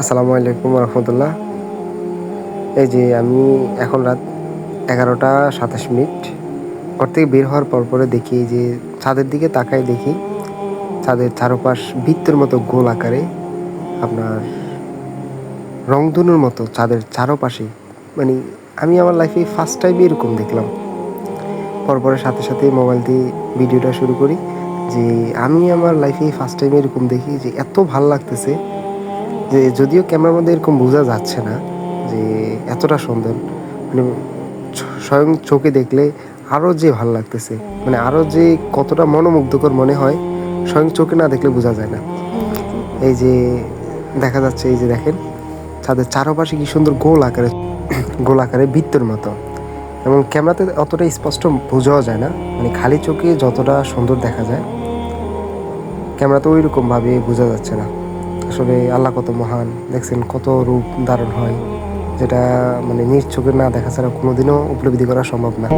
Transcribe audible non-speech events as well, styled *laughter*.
আসসালামু আলাইকুম রহমতুল্লাহ এই যে আমি এখন রাত এগারোটা সাতাশ মিনিট। ঘর থেকে বের হওয়ার পর পরে দেখি যে ছাদের দিকে তাকাই দেখি ছাদের চারপাশ বৃত্তের মতো গোল আকারে আপনার রংধনুর মতো ছাদের চারপাশে। মানে আমি আমার লাইফে ফার্স্ট টাইম এরকম দেখলাম। পরপরের সাথে সাথে মোবাইল দিয়ে ভিডিওটা শুরু করি যে আমি আমার লাইফে ফার্স্ট টাইম এরকম দেখি যে এত ভালো লাগতেছে। যে যদিও ক্যামেরার মধ্যে এরকম বোঝা যাচ্ছে না যে এতটা সুন্দর মানে স্বয়ং চোখে দেখলে আরও যে ভালো লাগতেছে মানে আরও যে কতটা মনোমুগ্ধকর মনে হয়, স্বয়ং চোখে না দেখলে বোঝা যায় না। এই যে দেখা যাচ্ছে, এই যে দেখেন, ছাদের চারপাশে কি সুন্দর গোল আকারে *clears throat* গোল আকারে বৃত্তের মতো। এবং ক্যামেরাতে অতটা স্পষ্ট বোঝাও যায় না মানে খালি চোখে যতটা সুন্দর দেখা যায়, ক্যামেরাতে ওই রকমভাবে বোঝা যাচ্ছে না। আসলে আল্লাহ কত মহান, দেখছেন কত রূপ ধারণ হয়, যেটা মানে নিজ চোখে না দেখা ছাড়া কোনোদিনও উপলব্ধি করা সম্ভব না।